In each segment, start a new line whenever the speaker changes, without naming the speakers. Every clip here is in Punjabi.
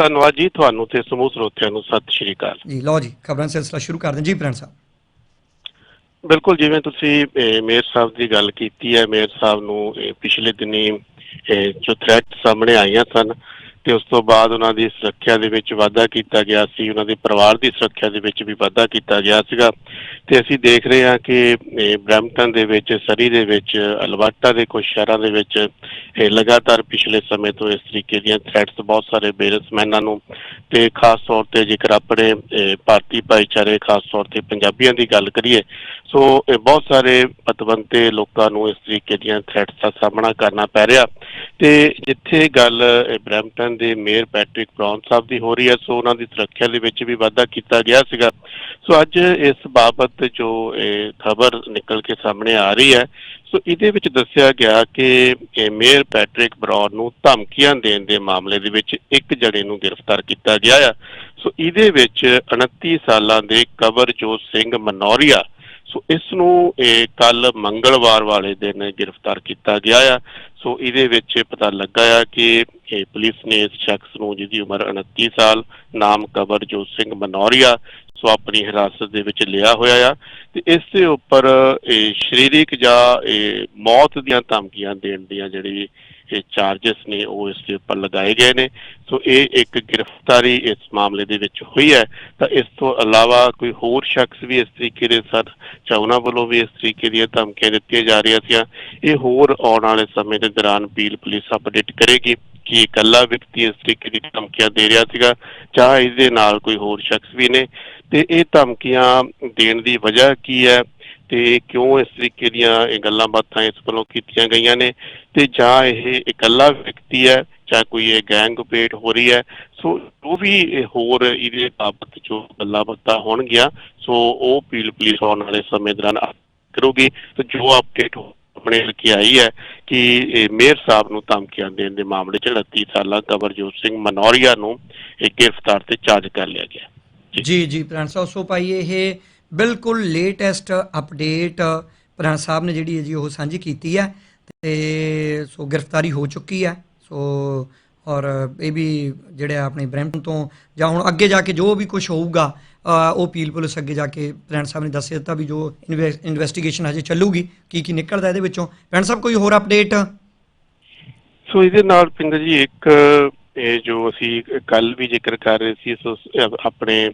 ਧੰਨਵਾਦ ਜੀ ਤੁਹਾਨੂੰ ਤੇ ਸਮੂਹ ਸਰੋਤਿਆਂ ਨੂੰ ਸਤਿ ਸ਼੍ਰੀ ਅਕਾਲ।
ਜੀ ਲਓ ਜੀ ਖਬਰਾਂ ਸਿਲਸਿਲਾ ਸ਼ੁਰੂ ਕਰਦੇ ਹਾਂ। ਜੀ ਪ੍ਰਿੰਸ ਸਾਹਿਬ।
ਬਿਲਕੁਲ ਜਿਵੇਂ ਤੁਸੀਂ ਮੇਅਰ ਸਾਹਿਬ ਦੀ ਗੱਲ ਕੀਤੀ ਹੈ ਮੇਅਰ ਸਾਹਿਬ ਨੂੰ ਪਿਛਲੇ ਦਿਨੀ ਜੋ ਥ੍ਰੈਟ ਸਾਹਮਣੇ ਆਈਆਂ ਸਨ ਤੇ ਉਸ ਤੋਂ ਬਾਅਦ ਉਹਨਾਂ ਦੀ ਸੁਰੱਖਿਆ ਦੇ ਵਿੱਚ ਵਾਧਾ ਕੀਤਾ ਗਿਆ ਸੀ ਉਹਨਾਂ ਦੇ ਪਰਿਵਾਰ ਦੀ ਸੁਰੱਖਿਆ ਦੇ ਵਿੱਚ ਵੀ ਵਾਧਾ ਕੀਤਾ ਗਿਆ ਸੀਗਾ। ਤੇ ਅਸੀਂ ਦੇਖ ਰਹੇ ਹਾਂ ਕਿ ਇਹ, ਦੇ ਵਿੱਚ ਸਰੀ ਦੇ ਵਿੱਚ ਅਲਬਰਟਾ ਦੇ ਕੁਝ ਸ਼ਹਿਰਾਂ ਦੇ ਵਿੱਚ ਇਹ ਲਗਾਤਾਰ ਪਿਛਲੇ ਸਮੇਂ ਤੋਂ ਇਸ ਤਰੀਕੇ ਦੀਆਂ ਥ੍ਰੈਟਸ ਬਹੁਤ ਸਾਰੇ ਬਿਜ਼ਨਸਮੈਨਾਂ ਨੂੰ ਤੇ ਖਾਸ ਤੌਰ ਤੇ ਜੇਕਰ ਆਪਣੇ ਭਾਰਤੀ ਭਾਈਚਾਰੇ ਖਾਸ ਤੌਰ ਤੇ ਪੰਜਾਬੀਆਂ ਦੀ ਗੱਲ ਕਰੀਏ ਸੋ ਇਹ ਬਹੁਤ ਸਾਰੇ ਪਤਵੰਤੇ ਲੋਕਾਂ ਨੂੰ ਇਸ ਤਰੀਕੇ ਦੀਆਂ ਥ੍ਰੈਟਸ ਦਾ ਸਾਹਮਣਾ ਕਰਨਾ ਪੈ ਰਿਹਾ। ਤੇ ਜਿੱਥੇ ਗੱਲ ਇਹ, ਬਰੈਂਪਟਨ ਦੇ ਮੇਅਰ ਪੈਟ੍ਰਿਕ ਬ੍ਰਾਊਨ ਸਾਹਿਬ ਦੀ ਹੋ ਰਹੀ ਹੈ, ਸੋ ਉਹਨਾਂ ਦੀ ਸੁਰੱਖਿਆ ਦੇ ਵਿੱਚ ਵੀ ਵਾਧਾ ਕੀਤਾ ਗਿਆ ਸੀਗਾ। ਸੋ ਅੱਜ ਇਸ ਬਾਬਤ ਜੋ ਖਬਰ ਨਿਕਲ ਕੇ ਸਾਹਮਣੇ ਆ ਰਹੀ ਹੈ, ਸੋ ਇਹਦੇ ਵਿੱਚ ਦੱਸਿਆ ਗਿਆ ਕਿ ਮੇਅਰ ਪੈਟ੍ਰਿਕ ਬ੍ਰਾਊਨ ਨੂੰ ਧਮਕੀਆਂ ਦੇਣ ਦੇ ਮਾਮਲੇ ਦੇ ਵਿੱਚ ਇੱਕ ਜਣੇ ਨੂੰ ਗ੍ਰਿਫਤਾਰ ਕੀਤਾ ਗਿਆ ਆ। ਸੋ ਇਹਦੇ ਵਿੱਚ 29 ਸਾਲਾਂ ਦੇ ਕਵਰਜੋਤ ਸਿੰਘ ਮਨੌਰੀਆ, ਸੋ ਇਸ ਨੂੰ ਇਹ ਕੱਲ ਮੰਗਲਵਾਰ ਵਾਲੇ ਦਿਨ ਗ੍ਰਿਫਤਾਰ ਕੀਤਾ ਗਿਆ ਆ। ਸੋ ਇਹਦੇ ਵਿੱਚ ਪਤਾ ਲੱਗਾ ਆ ਕਿ ਇਹ ਪੁਲਿਸ ਨੇ ਇਸ ਸ਼ਖਸ ਨੂੰ, ਜਿਹਦੀ ਉਮਰ 29 ਸਾਲ, ਨਾਮ ਕਵਰਜੋਤ ਸਿੰਘ ਮਨੌਰੀਆ, ਸੋ ਆਪਣੀ ਹਿਰਾਸਤ ਦੇ ਵਿੱਚ ਲਿਆ ਹੋਇਆ ਆ। ਤੇ ਇਸ ਦੇ ਉੱਪਰ ਇਹ ਸਰੀਰਕ ਜਾਂ ਇਹ ਮੌਤ ਦੀਆਂ ਧਮਕੀਆਂ ਦੇਣ ਦੀਆਂ ਜਿਹੜੀ ਇਹ ਚਾਰजेस ਨੇ ਉਹ ਇਸ ਦੇ ਉੱਪਰ ਲਗਾਏ ਗਏ ਨੇ। ਸੋ ਇਹ ਇੱਕ ਗ੍ਰਿਫਤਾਰੀ ਇਸ ਮਾਮਲੇ ਦੇ ਵਿੱਚ ਹੋਈ ਹੈ। ਤਾਂ ਇਸ ਤੋਂ ਇਲਾਵਾ ਕੋਈ ਹੋਰ ਸ਼ਖਸ ਵੀ ਇਸ ਤਰੀਕੇ ਦੇ ਸਨ, ਜਾਂ ਵੱਲੋਂ ਵੀ ਇਸ ਤਰੀਕੇ ਦੀਆਂ ਧਮਕੀਆਂ ਦਿੱਤੀਆਂ ਜਾ ਰਹੀਆਂ ਸੀ ਇਹ ਹੋਰ ਆਉਣ ਵਾਲੇ ਸਮੇਂ ਦੇ ਦੌਰਾਨ ਬੀਲ ਪੁਲਿਸ ਅਪਡੇਟ ਕਰੇਗੀ ਕਿ ਇਕੱਲਾ ਵਿਅਕਤੀ ਇਸ ਤਰੀਕੇ ਦੀ ਧਮਕੀਆਂ ਦੇ ਰਿਹਾ ਸੀਗਾ, ਜਾਂ ਇਹਦੇ ਨਾਲ ਕੋਈ ਹੋਰ ਸ਼ਖਸ ਵੀ ਨੇ। ਤੇ ਇਹ ਧਮਕੀਆਂ ਦੇਣ ਦੀ ਵਜ੍ਹਾ ਕੀ ਹੈ? ਤੇ ਕਿਉਂ ਇਸ ਤਰੀਕੇ ਦੀਆਂ ਇਹ ਗੱਲਾਂ ਬਾਤਾਂ ਇਸ ਵੱਲੋਂ ਕੀਤੀਆਂ ਗਈਆਂ ਨੇ ਤੇ ਜਾਂ ਇਹ ਇਕੱਲਾ ਵਿਅਕਤੀ ਹੈ ਜਾਂ ਕੋਈ ਇਹ ਗੈਂਗ ਉਪਰੇਟ ਹੋ ਰਹੀ ਹੈ ਸੋ ਉਹ ਵੀ ਹੋਰ ਇਹਦੇ ਬਾਬਤ ਜੋ ਗੱਲਾਂ ਬਾਤਾਂ ਹੋਣਗੀਆਂ, ਸੋ ਉਹ ਪੀਲ ਪੁਲਿਸ ਆਉਣ ਵਾਲੇ ਸਮੇਂ ਦੌਰਾਨ ਕਰੂਗੀ ਤੇ ਜੋ ਅਪਡੇਟ ਆਪਣੇ ਲਿਖੀ ਆਈ ਹੈ ਕਿ ਮੇਅਰ ਸਾਹਿਬ ਨੂੰ ਧਮਕੀਆਂ ਦੇਣ ਦੇ ਮਾਮਲੇ 'ਚ 29 ਸਾਲਾ ਕਵਰਜੋਤ ਸਿੰਘ ਮਨੌਰੀਆ ਨੂੰ ਇਹ ਗ੍ਰਿਫਤਾਰ ਤੇ ਚਾਰਜ ਕਰ ਲਿਆ ਗਿਆ ਜੀ।
ਜੀ ਜੀ ਸਾਹਿਬ, ਸੋ ਭਾਈ, ਇਹ ਬਿਲਕੁਲ ਲੇਟੈਸਟ ਅਪਡੇਟ ਪ੍ਰਿੰਸ ਸਾਹਿਬ ਨੇ ਜਿਹੜੀ ਹੈ ਜੀ ਉਹ ਸਾਂਝੀ ਕੀਤੀ ਹੈ ਤੇ ਸੋ ਗ੍ਰਿਫਤਾਰੀ ਹੋ ਚੁੱਕੀ ਹੈ। ਸੋ ਔਰ ਇਹ ਵੀ ਜਿਹੜੇ ਆਪਣੇ ਬ੍ਰੈਂਪਟਨ ਤੋਂ ਜਾਂ ਹੁਣ ਅੱਗੇ ਜਾ ਕੇ ਜੋ ਵੀ ਕੁਝ ਹੋਊਗਾ ਉਹ ਪੀਲ ਪੁਲਿਸ ਅੱਗੇ ਜਾ ਕੇ ਪ੍ਰੈਣ ਸਾਹਿਬ ਨੇ ਦੱਸ ਦਿੱਤਾ ਵੀ ਜੋ ਇਨਵੈਸਟੀਗੇਸ਼ਨ ਹਜੇ ਚੱਲੂਗੀ, ਕੀ ਕੀ ਨਿਕਲਦਾ ਇਹਦੇ ਵਿੱਚੋਂ। ਪ੍ਰਿੰਸ ਸਾਹਿਬ, ਕੋਈ ਹੋਰ ਅਪਡੇਟ
ਸੋ ਇਹਦੇ ਨਾਲ ਪਿੰਦਰ ਜੀ ਇੱਕ ਇਹ ਜੋ ਅਸੀਂ ਕੱਲ ਵੀ ਜ਼ਿਕਰ ਕਰ ਰਹੇ ਸੀ ਸੋ ਆਪਣੇ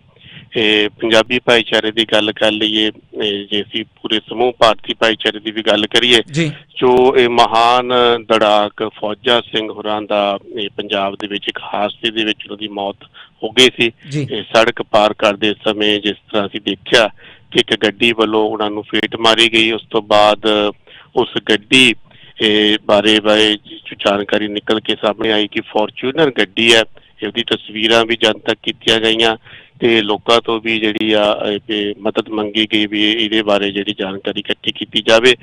ਇਹ ਪੰਜਾਬੀ ਭਾਈਚਾਰੇ ਦੀ ਗੱਲ ਕਰ ਲਈਏ ਜੇ ਅਸੀਂ ਪੂਰੇ ਸਮੂਹ ਭਾਰਤੀ ਭਾਈਚਾਰੇ ਦੀ ਵੀ ਗੱਲ ਕਰੀਏ
ਜੀ।
ਇਹ ਮਹਾਨ ਦੜਾਕ ਫੌਜਾ ਸਿੰਘ ਹੋਰਾਂ ਦਾ ਇਹ ਪੰਜਾਬ ਦੇ ਵਿੱਚ ਇੱਕ ਹਾਦਸੇ ਦੇ ਵਿੱਚ ਉਹਨਾਂ ਦੀ ਮੌਤ ਹੋ ਗਈ ਸੀ। ਸੜਕ ਪਾਰ ਕਰਦੇ ਸਮੇਂ ਜਿਸ ਤਰ੍ਹਾਂ ਅਸੀਂ ਦੇਖਿਆ ਕਿ ਇੱਕ ਗੱਡੀ ਵੱਲੋਂ ਉਹਨਾਂ ਨੂੰ ਫੇਟ ਮਾਰੀ ਗਈ ਉਸ ਤੋਂ ਬਾਅਦ ਉਸ ਗੱਡੀ ਇਹ ਬਾਰੇ ਬਾਰੇ ਜਾਣਕਾਰੀ ਨਿਕਲ ਕੇ ਸਾਹਮਣੇ ਆਈ ਕਿ ਫੋਰਚੂਨਰ ਗੱਡੀ ਹੈ, ਇਹਦੀ ਤਸਵੀਰਾਂ ਵੀ ਜਨਤਕ ਕੀਤੀਆਂ ਗਈਆਂ ਤੇ ਲੋਕਾਂ ਤੋਂ ਵੀ ਜਿਹੜੀ ਆ ਮਦਦ ਮੰਗੀ ਗਈ ਵੀ ਇਹਦੇ ਬਾਰੇ ਜਿਹੜੀ ਜਾਣਕਾਰੀ ਇਕੱਠੀ ਕੀਤੀ ਜਾਵੇ।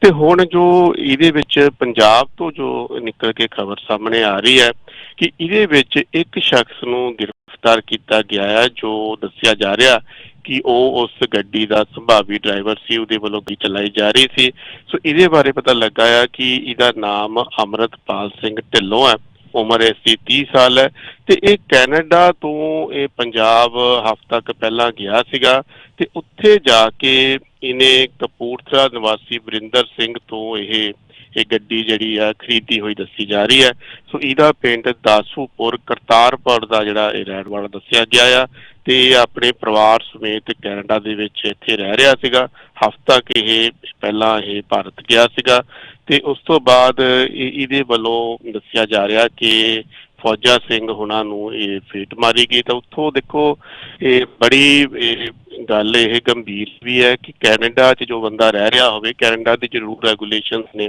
ਤੇ ਹੁਣ ਜੋ ਇਹਦੇ ਵਿੱਚ ਪੰਜਾਬ ਤੋਂ ਜੋ ਨਿਕਲ ਕੇ ਖਬਰ ਸਾਹਮਣੇ ਆ ਰਹੀ ਹੈ ਕਿ ਇਹਦੇ ਵਿੱਚ ਇੱਕ ਸ਼ਖਸ ਨੂੰ ਗ੍ਰਿਫਤਾਰ ਕੀਤਾ ਗਿਆ ਹੈ ਜੋ ਦੱਸਿਆ ਜਾ ਰਿਹਾ ਕਿ ਉਹ ਉਸ ਗੱਡੀ ਦਾ ਸੰਭਾਵੀ ਡਰਾਈਵਰ ਸੀ, ਉਹਦੇ ਵੱਲੋਂ ਗੱਡੀ ਚਲਾਈ ਜਾ ਰਹੀ ਸੀ। ਸੋ ਇਹਦੇ ਬਾਰੇ ਪਤਾ ਲੱਗਾ ਆ ਕਿ ਇਹਦਾ ਨਾਮ ਅਮਰਤਪਾਲ ਸਿੰਘ ਢਿੱਲੋਂ ਹੈ ਉਮਰ ਇਸ ਦੀ 30 ਸਾਲ ਹੈ ਤੇ ਇਹ ਕੈਨੇਡਾ ਤੋਂ ਇਹ ਪੰਜਾਬ ਹਫ਼ਤਾ ਕੁ ਪਹਿਲਾਂ ਗਿਆ ਸੀਗਾ ਤੇ ਉੱਥੇ ਜਾ ਕੇ ਇਹਨੇ ਕਪੂਰਥਲਾ ਨਿਵਾਸੀ ਵਰਿੰਦਰ ਸਿੰਘ ਤੋਂ ਇਹ ਇਹ ਗੱਡੀ ਜਿਹੜੀ ਆ ਖਰੀਦੀ ਹੋਈ ਦੱਸੀ ਜਾ ਰਹੀ ਹੈ। ਸੋ ਇਹਦਾ ਪਿੰਡ ਦਾਸੂਪੁਰ ਕਰਤਾਰਪੁਰ ਦਾ ਜਿਹੜਾ ਇਹ ਰਹਿਣ ਵਾਲਾ ਦੱਸਿਆ ਗਿਆ ਆ। ਤੇ ਆਪਣੇ ਪਰਿਵਾਰ ਸਮੇਤ ਕੈਨੇਡਾ ਦੇ ਵਿੱਚ ਇੱਥੇ ਰਹਿ ਰਿਹਾ ਸੀਗਾ। ਹਫ਼ਤਾ ਕਿ ਇਹ ਪਹਿਲਾਂ ਇਹ ਭਾਰਤ ਗਿਆ ਸੀਗਾ ਤੇ ਉਸ ਤੋਂ ਬਾਅਦ ਇਹਦੇ ਵੱਲੋਂ ਦੱਸਿਆ ਜਾ ਰਿਹਾ ਕਿ ਫੌਜਾ ਸਿੰਘ ਹੁਣਾਂ ਨੂੰ ਇਹ ਫੇਟ ਮਾਰੀ ਗਈ। ਤਾਂ ਉੱਥੋਂ ਦੇਖੋ, ਇਹ ਬੜੀ ਗੱਲ ਇਹ ਗੰਭੀਰ ਵੀ ਹੈ ਕਿ ਕੈਨੇਡਾ 'ਚ ਜੋ ਬੰਦਾ ਰਹਿ ਰਿਹਾ ਹੋਵੇ, ਕੈਨੇਡਾ ਦੇ ਜ਼ਰੂਰ ਰੈਗੂਲੇਸ਼ਨਸ ਨੇ,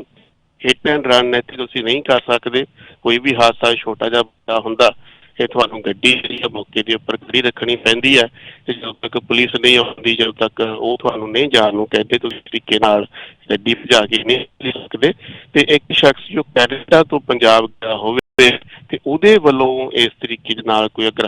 ਹਿੱਟ ਐਂਡ ਰਨ ਇੱਥੇ ਤੁਸੀਂ ਨਹੀਂ ਕਰ ਸਕਦੇ। ਕੋਈ ਵੀ ਹਾਦਸਾ ਛੋਟਾ ਜਿਹਾ ਵੱਡਾ ਹੁੰਦਾ ਇਹ ਤੁਹਾਨੂੰ ਗੱਡੀ ਜਿਹੜੀ ਆ ਮੌਕੇ ਦੇ ਉੱਪਰ ਖੜੀ ਰੱਖਣੀ ਪੈਂਦੀ ਹੈ ਤੇ ਜਦੋਂ ਤੱਕ ਪੁਲਿਸ ਨਹੀਂ ਆਉਂਦੀ, ਜਦੋਂ ਤੱਕ ਉਹ ਤੁਹਾਨੂੰ ਨਹੀਂ ਜਾਣ ਨੂੰ ਕਹਿੰਦੇ, ਤੁਸੀਂ ਤਰੀਕੇ ਨਾਲ ਗੱਡੀ ਭਜਾ ਕੇ ਨਹੀਂ ਲੈ ਸਕਦੇ। ਤੇ ਇੱਕ ਸ਼ਖਸ ਜੋ ਕੈਨੇਡਾ ਤੋਂ ਪੰਜਾਬ ਗਿਆ ਹੋਵੇ ਤੇ ਉਹਦੇ ਵੱਲੋਂ ਇਸ ਤਰੀਕੇ ਦੇ ਨਾਲ ਕੋਈ ਅਗਰ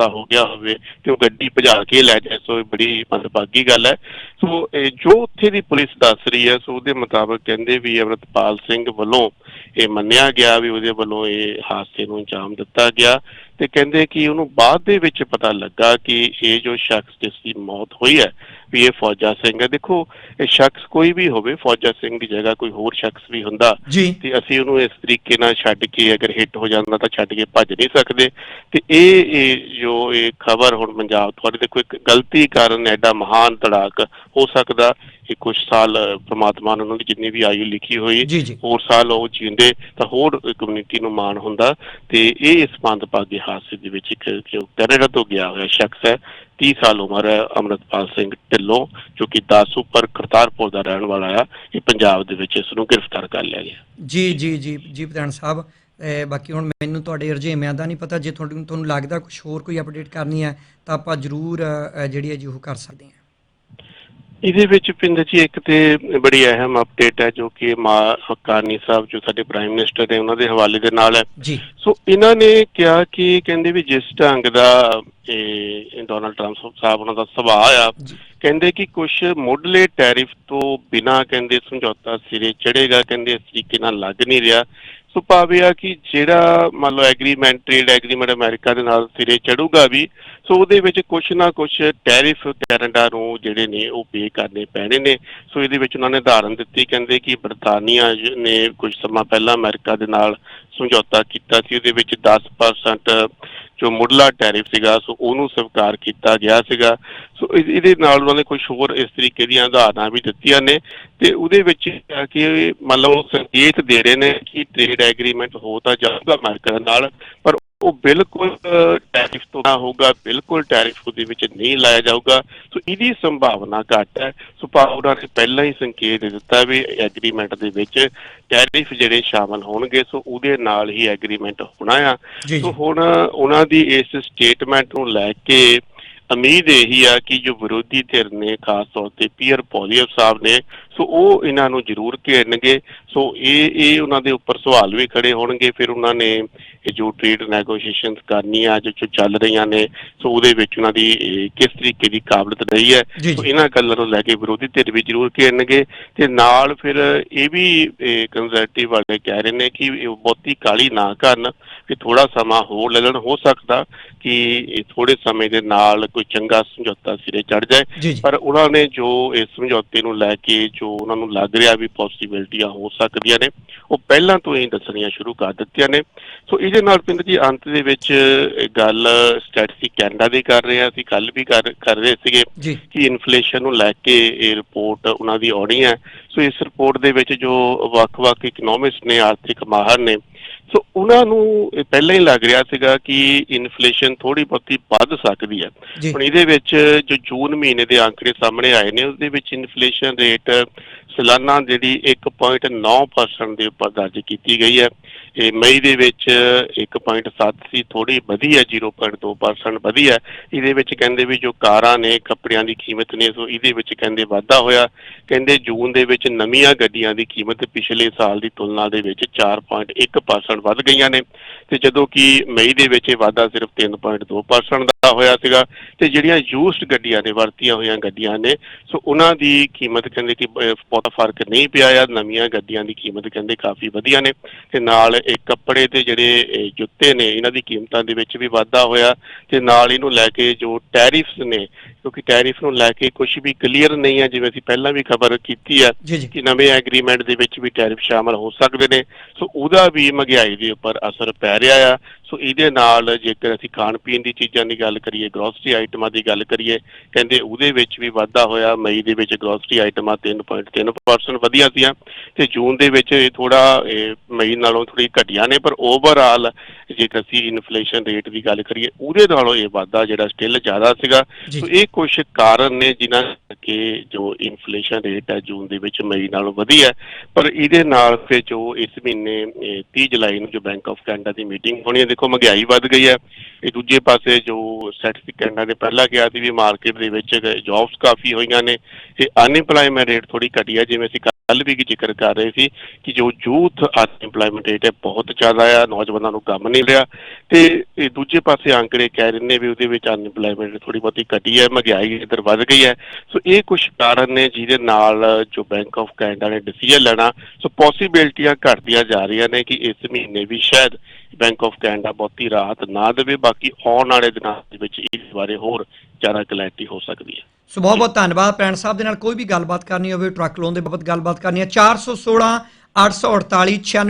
ਹਾਦਸਾ ਹੋ ਗਿਆ ਹੋਵੇ ਤੇ ਉਹ ਗੱਡੀ ਭਜਾ ਕੇ ਲੈ ਜਾਏ, ਸੋ ਇਹ ਬੜੀ ਮੰਦਭਾਗੀ ਗੱਲ ਹੈ। ਸੋ ਜੋ ਉੱਥੇ ਦੀ ਪੁਲਿਸ ਦੱਸ ਰਹੀ ਹੈ, ਸੋ ਉਹਦੇ ਮੁਤਾਬਕ ਕਹਿੰਦੇ ਵੀ ਅਮਰਤਪਾਲ ਸਿੰਘ ਵੱਲੋਂ ਇਹ ਮੰਨਿਆ ਗਿਆ ਵੀ ਉਹਦੇ ਵੱਲੋਂ ਇਹ ਹਾਦਸੇ ਨੂੰ ਅੰਜਾਮ ਦਿੱਤਾ ਗਿਆ ਤੇ ਕਹਿੰਦੇ ਕਿ ਉਹਨੂੰ ਬਾਅਦ ਦੇ ਵਿੱਚ ਪਤਾ ਲੱਗਾ ਕਿ ਇਹ ਜੋ ਸ਼ਖਸ ਜਿਸ ਦੀ ਮੌਤ ਹੋਈ ਹੈ ਇਹ ਫੌਜਾ ਸਿੰਘ ਹੈ। ਦੇਖੋ ਇਹ ਸ਼ਖਸ ਕੋਈ ਵੀ ਹੋਵੇ ਫੌਜਾ ਸਿੰਘ ਦੀ ਜਗ੍ਹਾ ਕੋਈ ਹੋਰ ਸ਼ਖਸ ਵੀ ਹੁੰਦਾ ਤੇ ਅਸੀਂ ਉਹਨੂੰ ਇਸ ਤਰੀਕੇ ਨਾਲ ਛੱਡ ਕੇ ਅਗਰ ਹਿੱਟ ਹੋ ਜਾਂਦਾ ਤਾਂ ਛੱਡ ਕੇ ਭੱਜ ਨਹੀਂ ਸਕਦੇ। ਤੇ ਇਹ ਇਹ ਜੋ ਇਹ ਖਬਰ ਹੁਣ ਪੰਜਾਬ ਤੁਹਾਡੇ ਦੇਖੋ ਇੱਕ ਗਲਤੀ ਕਾਰਨ ਐਡਾ ਮਹਾਨ ਧੜਾਕ ਹੋ ਸਕਦਾ। ਇਹ ਕੁਝ ਸਾਲ ਪ੍ਰਮਾਤਮਾ ਨੇ ਉਹਨਾਂ ਦੀ ਜਿੰਨੀ ਵੀ ਆਯੂ ਲਿਖੀ ਹੋਈ ਹੋਰ ਸਾਲ ਉਹ ਜਿਉਂਦੇ ਤਾਂ ਹੋਰ ਕਮਿਊਨਿਟੀ ਨੂੰ ਮਾਣ ਹੁੰਦਾ। ਤੇ ਇਹ ਇਸ ਮੰਦਭਾਗੇ ਹਾਦਸੇ ਦੇ ਵਿੱਚ ਇੱਕ ਜੋ ਕੈਨੇਡਾ ਤੋਂ ਗਿਆ ਹੋਇਆ ਸ਼ਖਸ ਹੈ। 30 ਸਾਲ ਉਮਰ ਹੈ ਅਮਰਤਪਾਲ ਸਿੰਘ ਢਿੱਲੋਂ, ਜੋ ਕਿ ਦਾਸੂ ਪਰ ਕਰਤਾਰਪੁਰ ਦਾ ਰਹਿਣ ਵਾਲਾ ਆ, ਇਹ ਪੰਜਾਬ ਦੇ ਵਿੱਚ ਇਸ ਨੂੰ ਗ੍ਰਿਫਤਾਰ ਕਰ ਲਿਆ ਗਿਆ।
ਜੀ ਜੀ ਜੀ ਜੀ, ਪ੍ਰਧਾਨ ਸਾਹਿਬ ਬਾਕੀ ਹੁਣ ਮੈਨੂੰ ਤੁਹਾਡੇ ਰੁਝੇਵਿਆਂ ਦਾ ਨਹੀਂ ਪਤਾ, ਜੇ ਤੁਹਾਨੂੰ ਤੁਹਾਨੂੰ ਲੱਗਦਾ ਕੁਝ ਹੋਰ ਕੋਈ ਅਪਡੇਟ ਕਰਨੀ ਹੈ, ਤਾਂ ਆਪਾਂ ਜ਼ਰੂਰ ਜਿਹੜੀ ਹੈ ਜੀ ਉਹ ਕਰ ਸਕਦੇ ਹਾਂ।
ਇਹਦੇ ਵਿੱਚ ਪਿੰਦਰ ਜੀ ਇੱਕ ਤੇ ਬੜੀ ਅਹਿਮ ਅਪਡੇਟ ਹੈ ਜੋ ਕਿ ਮਾ ਹਕਾਨੀ ਸਾਹਿਬ ਜੋ ਸਾਡੇ ਪ੍ਰਾਈਮ ਮਿਨਿਸਟਰ ਨੇ ਉਹਨਾਂ ਦੇ ਹਵਾਲੇ ਦੇ ਨਾਲ ਹੈ।
ਜੀ।
ਸੋ ਇਹਨਾਂ ਨੇ ਕਿਹਾ ਕਿ ਕਹਿੰਦੇ ਵੀ ਜਿਸ ਢੰਗ ਦਾ ਇਹ ਡੋਨਾਲਡ ਟਰੰਪ ਸਾਹਿਬ ਉਹਨਾਂ ਦਾ ਸੁਭਾਅ ਆ ਕਹਿੰਦੇ ਕਿ ਕੁਝ ਮੁੱਢਲੇ ਟੈਰਿਫ ਤੋਂ ਬਿਨਾ ਕਹਿੰਦੇ ਸਮਝੌਤਾ ਸਿਰੇ ਚੜੇਗਾ ਕਹਿੰਦੇ ਇਸ ਤਰੀਕੇ ਨਾਲ ਲੱਗ ਨਹੀਂ ਰਿਹਾ। ਸੋ ਭਾਵੇਂ ਆ ਕਿ ਜਿਹੜਾ ਮੰਨ ਲਓ ਐਗਰੀਮੈਂਟ ਟ੍ਰੇਡ ਐਗਰੀਮੈਂਟ ਅਮਰੀਕਾ ਦੇ ਨਾਲ ਸਿਰੇ ਚੜੂਗਾ ਵੀ ਸੋ ਉਹਦੇ ਵਿੱਚ ਕੁਝ ਨਾ ਕੁਝ ਟੈਰਿਫ ਕੈਨੇਡਾ ਨੂੰ ਜਿਹੜੇ ਨੇ ਉਹ ਪੇ ਕਰਨੇ ਪੈਣੇ ਨੇ। ਸੋ ਇਹਦੇ ਵਿੱਚ ਉਹਨਾਂ ਨੇ ਉਦਾਹਰਨ ਦਿੱਤੀ, ਕਹਿੰਦੇ ਕਿ ਬਰਤਾਨੀਆ ਨੇ ਕੁਝ ਸਮਾਂ ਪਹਿਲਾਂ ਅਮਰੀਕਾ ਦੇ ਨਾਲ ਸਮਝੌਤਾ ਕੀਤਾ ਸੀ। ਉਹਦੇ ਵਿੱਚ 10% ਜੋ ਮੁੱਢਲਾ ਟੈਰਿਫ ਸੀਗਾ, ਸੋ ਉਹਨੂੰ ਸਵੀਕਾਰ ਕੀਤਾ ਗਿਆ ਸੀਗਾ। ਸੋ ਇਹਦੇ ਨਾਲ ਉਹਨਾਂ ਨੇ ਕੁਝ ਹੋਰ ਇਸ ਤਰੀਕੇ ਦੀਆਂ ਉਦਾਹਰਨਾਂ ਵੀ ਦਿੱਤੀਆਂ ਨੇ ਤੇ ਉਹਦੇ ਵਿੱਚ ਕਿਹਾ ਕਿ ਮੰਨ ਲਓ ਉਹ ਸੰਕੇਤ ਦੇ ਰਹੇ ਨੇ ਕਿ ਟ੍ਰੇਡ ਐਗਰੀਮੈਂਟ ਹੋ ਤਾਂ ਜਾਊਗਾ ਅਮਰੀਕਾ ਨਾਲ, ਪਰ ਉਹ ਬਿਲਕੁਲ ਟੈਰਿਫ ਤੋਂ ਨਾ ਹੋਊਗਾ ਬਿਲਕੁਲ ਟੈਰਿਫ ਉਹਦੇ ਵਿੱਚ ਨਹੀਂ ਲਾਇਆ ਜਾਊਗਾ। ਸੋ ਇਹਦੀ ਸੰਭਾਵਨਾ ਘੱਟ ਹੈ। ਸੋ ਉਹਨਾਂ ਨੇ ਪਹਿਲਾਂ ਹੀ ਸੰਕੇਤ ਦੇ ਦਿੱਤਾ ਵੀ ਐਗਰੀਮੈਂਟ ਦੇ ਵਿੱਚ ਟੈਰਿਫ ਜਿਹੜੇ ਸ਼ਾਮਲ ਹੋਣਗੇ ਸੋ ਉਹਦੇ ਨਾਲ ਹੀ ਐਗਰੀਮੈਂਟ ਹੋਣਾ ਆ। ਸੋ ਹੁਣ ਉਹਨਾਂ ਦੀ ਇਸ ਸਟੇਟਮੈਂਟ ਨੂੰ ਲੈ ਕੇ ਉਮੀਦ ਇਹੀ ਆ ਕਿ ਜੋ ਵਿਰੋਧੀ ਧਿਰ ਨੇ ਖਾਸ ਤੌਰ ਤੇ ਪੀਅਰ ਪੋਲੀਅਰ ਸਾਹਿਬ ਨੇ ਸੋ ਉਹ ਇਹਨਾਂ ਨੂੰ ਜ਼ਰੂਰ ਘੇਰਨਗੇ। ਸੋ ਇਹ ਇਹ ਉਹਨਾਂ ਦੇ ਉੱਪਰ ਸਵਾਲ ਵੀ ਖੜੇ ਹੋਣਗੇ। ਫਿਰ ਉਹਨਾਂ ਨੇ ਇਹ ਜੋ ਟ੍ਰੇਡ ਨੈਗੋਸ਼ੀਏਸ਼ਨਸ ਕਰਨੀਆਂ ਜੋ ਜੋ ਚੱਲ ਰਹੀਆਂ ਨੇ ਸੋ ਉਹਦੇ ਵਿੱਚ ਉਹਨਾਂ ਦੀ ਕਿਸ ਤਰੀਕੇ ਦੀ ਕਾਬਲਤ ਰਹੀ ਹੈ। ਸੋ ਇਹਨਾਂ ਗੱਲਾਂ ਨੂੰ ਲੈ ਕੇ ਵਿਰੋਧੀ ਧਿਰ ਵੀ ਜ਼ਰੂਰ ਘੇਰਨਗੇ ਤੇ ਨਾਲ ਫਿਰ ਇਹ ਵੀ ਕੰਜ਼ਰਵੇਟਿਵ ਵਾਲੇ ਕਹਿ ਰਹੇ ਨੇ ਕਿ ਬਹੁਤੀ ਕਾਲੀ ਨਾ ਕਰਨ ਕਿ ਥੋੜਾ ਸਮਾਂ ਹੋਰ ਲੈਣ। ਹੋ ਸਕਦਾ ਕਿ ਥੋੜੇ ਸਮੇਂ ਦੇ ਨਾਲ ਕੋਈ ਚੰਗਾ ਸਮਝੌਤਾ ਸਿਰੇ ਚੜ ਜਾਏ। ਪਰ ਉਹਨਾਂ ਨੇ ਜੋ ਇਸ ਸਮਝੌਤੇ ਨੂੰ ਲੈ ਕੇ ਜੋ ਉਹਨਾਂ ਨੂੰ ਲੱਗ ਰਿਹਾ ਵੀ ਪੋਸਿਬਿਲਟੀਆਂ ਹੋ ਸਕਦੀਆਂ ਨੇ। ਉਹ ਪਹਿਲਾਂ ਤੋਂ ਹੀ ਦੱਸਣੀਆਂ ਸ਼ੁਰੂ ਕਰ ਦਿੱਤੀਆਂ ਨੇ। ਸੋ ਇਹਦੇ ਨਾਲ ਪਿੰਡ ਜੀ ਅੰਤ ਦੇ ਵਿੱਚ ਗੱਲ ਸਟੈਟਿਸਟਿਕ ਕੈਨੇਡਾ ਦੀ ਕਰ ਰਹੇ ਅਸੀਂ ਕੱਲ ਵੀ ਕਰ ਕਰ ਰਹੇ ਸੀਗੇ ਕਿ ਇਨਫਲੇਸ਼ਨ ਨੂੰ ਲੈ ਕੇ ਇਹ ਰਿਪੋਰਟ ਉਹਨਾਂ ਦੀ ਆਉਣੀ ਹੈ। ਸੋ ਇਸ ਰਿਪੋਰਟ ਦੇ ਵਿੱਚ ਜੋ ਵੱਖ-ਵੱਖ ਇਕਨੋਮਿਸਟ ਨੇ ਆਰਥਿਕ ਮਾਹਰ ਨੇ ਸੋ ਉਹਨਾਂ ਨੂੰ ਪਹਿਲਾਂ ਹੀ ਲੱਗ ਰਿਹਾ ਸੀਗਾ ਕਿ ਇਨਫਲੇਸ਼ਨ ਥੋੜੀ ਬਹੁਤੀ ਵੱਧ ਸਕਦੀ ਹੈ। ਹੁਣ ਇਹਦੇ ਵਿੱਚ ਜੋ ਜੂਨ ਮਹੀਨੇ ਦੇ ਅੰਕੜੇ ਸਾਹਮਣੇ ਆਏ ਨੇ ਉਹਦੇ ਵਿੱਚ ਇਨਫਲੇਸ਼ਨ ਰੇਟ ਸਾਲਾਨਾ ਜਿਹੜੀ 1.9% ਦੇ ਉੱਪਰ ਦਰਜ ਕੀਤੀ ਗਈ ਹੈ। ਇਹ ਮਈ ਦੇ ਵਿੱਚ 1.7 ਸੀ ਥੋੜੀ ਵਧੀ ਹੈ 0.2% ਵਧੀ ਹੈ ਇਹਦੇ ਵਿੱਚ ਕਹਿੰਦੇ ਵੀ ਜੋ ਕਾਰਾਂ ਨੇ, ਕੱਪੜਿਆਂ ਦੀ ਕੀਮਤ ਨੇ, ਸੋ ਇਹਦੇ ਵਿੱਚ ਕਹਿੰਦੇ ਵਾਧਾ ਹੋਇਆ। ਕਹਿੰਦੇ ਜੂਨ ਦੇ ਵਿੱਚ ਨਵੀਆਂ ਗੱਡੀਆਂ ਦੀ ਕੀਮਤ ਪਿਛਲੇ ਸਾਲ ਦੀ ਤੁਲਨਾ ਦੇ ਵਿੱਚ 4.1% ਵੱਧ ਗਈਆਂ ਨੇ। ਤੇ ਜਦੋਂ ਕਿ ਮਈ ਦੇ ਵਿੱਚ ਇਹ ਵਾਧਾ ਸਿਰਫ 3.2% ਦਾ ਹੋਇਆ ਸੀਗਾ ਤੇ ਜਿਹੜੀਆਂ ਯੂਜ਼ਡ ਗੱਡੀਆਂ ਨੇ ਵਰਤੀਆਂ ਹੋਈਆਂ ਗੱਡੀਆਂ ਨੇ ਸੋ ਉਹਨਾਂ ਦੀ ਕੀਮਤ ਕਹਿੰਦੇ ਕਿ ਬਹੁਤਾ ਫ਼ਰਕ ਨਹੀਂ ਪਿਆ ਆ ਨਵੀਆਂ ਗੱਡੀਆਂ ਦੀ ਕੀਮਤ ਕਹਿੰਦੇ ਕਾਫੀ ਵਧੀਆ ਨੇ ਤੇ ਨਾਲ ਇਹ ਕੱਪੜੇ ਤੇ ਜਿਹੜੇ ਜੁੱਤੇ ਨੇ ਇਹਨਾਂ ਦੀ ਕੀਮਤਾਂ ਦੇ ਵਿੱਚ ਵੀ ਵਾਧਾ ਹੋਇਆ ਤੇ ਨਾਲ ਇਹਨੂੰ ਲੈ ਕੇ ਜੋ ਟੈਰਿਫਸ ਨੇ ਕਿਉਂਕਿ ਟੈਰਿਫ ਨੂੰ ਲੈ ਕੇ ਕੁਝ ਵੀ ਕਲੀਅਰ ਨਹੀਂ ਹੈ ਜਿਵੇਂ ਅਸੀਂ ਪਹਿਲਾਂ ਵੀ ਖਬਰ ਕੀਤੀ ਹੈ ਕਿ ਨਵੇਂ ਐਗਰੀਮੈਂਟ ਦੇ ਵਿੱਚ ਵੀ ਟੈਰਿਫ ਸ਼ਾਮਲ ਹੋ ਸਕਦੇ ਨੇ ਸੋ ਉਹਦਾ ਵੀ ਮਹਿੰਗਾਈ ਦੇ ਉੱਪਰ ਅਸਰ ਪੈ ਰਿਹਾ ਆ ਸੋ ਇਹਦੇ ਨਾਲ ਜੇਕਰ ਅਸੀਂ ਖਾਣ ਪੀਣ ਦੀ ਚੀਜ਼ਾਂ ਦੀ ਗੱਲ ਕਰੀਏ ਗਰੋਸਰੀ ਆਈਟਮਾਂ ਦੀ ਗੱਲ ਕਰੀਏ ਕਹਿੰਦੇ ਉਹਦੇ ਵਿੱਚ ਵੀ ਵਾਧਾ ਹੋਇਆ ਮਈ ਦੇ ਵਿੱਚ ਗਰੋਸਰੀ ਆਈਟਮਾਂ 3.3% ਵਧੀਆਂ ਸੀਆਂ ਤੇ ਜੂਨ ਦੇ ਵਿੱਚ ਇਹ ਥੋੜਾ ਮਈ ਨਾਲੋਂ ਥੋੜੀ ਘਟੀਆਂ ਨੇ ਪਰ ਓਵਰਆਲ ਜੇਕਰ ਅਸੀਂ ਇਨਫਲੇਸ਼ਨ ਰੇਟ ਦੀ ਗੱਲ ਕਰੀਏ ਉਹਦੇ ਨਾਲੋਂ ਇਹ ਵਾਧਾ ਜਿਹੜਾ ਸਟਿਲ ਜ਼ਿਆਦਾ ਸੀਗਾ। ਸੋ ਇਹ ਕੁਝ ਕਾਰਨ ਨੇ ਜਿਨ੍ਹਾਂ ਕਿ ਜੋ ਇਨਫਲੇਸ਼ਨ ਰੇਟ ਹੈ ਜੂਨ ਦੇ ਵਿੱਚ ਮਈ ਨਾਲੋਂ ਵਧੀ ਹੈ ਪਰ ਇਹਦੇ ਨਾਲ ਫਿਰ ਜੋ ਇਸ ਮਹੀਨੇ ਅਹ, 30 ਜੁਲਾਈ ਨੂੰ ਜੋ ਬੈਂਕ ਆਫ ਕੈਨੇਡਾ ਦੀ ਮੀਟਿੰਗ ਹੋਣੀ ਹੈ ਦੇਖੋ ਮਹਿੰਗਾਈ ਵੱਧ ਗਈ ਹੈ। ਇਹ ਦੂਜੇ ਪਾਸੇ ਜੋ ਸਟੈਟਿਸਟਿਕ ਕੈਨੇਡਾ ਨੇ ਪਹਿਲਾਂ ਕਿਹਾ ਸੀ ਵੀ ਮਾਰਕੀਟ ਦੇ ਵਿੱਚ ਜੌਬਸ ਕਾਫੀ ਹੋਈਆਂ ਨੇ। ਤੇ ਅਨਇੰਪਲੋਇਮੈਂਟ ਰੇਟ ਥੋੜੀ ਘਟੀ ਹੈ, ਜਿਵੇਂ ਅਸੀਂ ਕੱਲ ਵੀ ਜ਼ਿਕਰ ਕਰ ਰਹੇ ਸੀ ਕਿ ਜੋ ਯੂਥ ਅਨਪਲਾਈਮੈਂਟ ਰੇਟ ਹੈ ਬਹੁਤ ਜ਼ਿਆਦਾ ਆ, ਨੌਜਵਾਨਾਂ ਨੂੰ ਕੰਮ ਨਹੀਂ ਰਿਹਾ ਤੇ ਦੂਜੇ ਪਾਸੇ ਅੰਕੜੇ ਕਹਿ ਰਹੇ ਨੇ ਵੀ ਉਹਦੇ ਵਿੱਚ ਅਨਪਲਾਈਮੈਂਟ ਥੋੜੀ ਬਹੁਤੀ ਘਟੀ ਹੈ, ਮਹਿੰਗਾਈ ਇਧਰ ਵੱਧ ਗਈ ਹੈ। ਸੋ ਇਹ ਕੁਝ ਕਾਰਨ ਨੇ ਜਿਹਦੇ ਨਾਲ ਜੋ ਬੈਂਕ ਆਫ ਕੈਨੇਡਾ ਨੇ ਡਿਸੀਜਨ ਲੈਣਾ, ਸੋ ਪੋਸਿਬਿਲਟੀਆਂ ਘਟਦੀਆਂ ਜਾ ਰਹੀਆਂ ਨੇ ਕਿ ਇਸ ਮਹੀਨੇ ਵੀ ਸ਼ਾਇਦ ਬੈਂਕ ਆਫ ਕੈਨੇਡਾ ਬਹੁਤੀ ਰਾਹਤ ਨਾ ਦੇਵੇ, ਬਾਕੀ ਆਉਣ ਵਾਲੇ ਦਿਨਾਂ ਦੇ ਵਿੱਚ ਇਸ ਬਾਰੇ ਹੋਰ ਜ਼ਿਆਦਾ ਕਲੈਰਿਟੀ ਹੋ ਸਕਦੀ ਹੈ।
ਸੋ ਬਹੁਤ ਬਹੁਤ ਧੰਨਵਾਦ ਪ੍ਰੈਣ ਸਾਹਿਬ ਦੇ ਨਾਲ। ਕੋਈ ਵੀ ਗੱਲਬਾਤ ਕਰਨੀ ਹੋਵੇ, ਟਰੱਕ ਲੋਨ ਦੇ ਬਾਬਤ ਗੱਲਬਾਤ ਕਰਨੀ ਹੈ। 416 848 96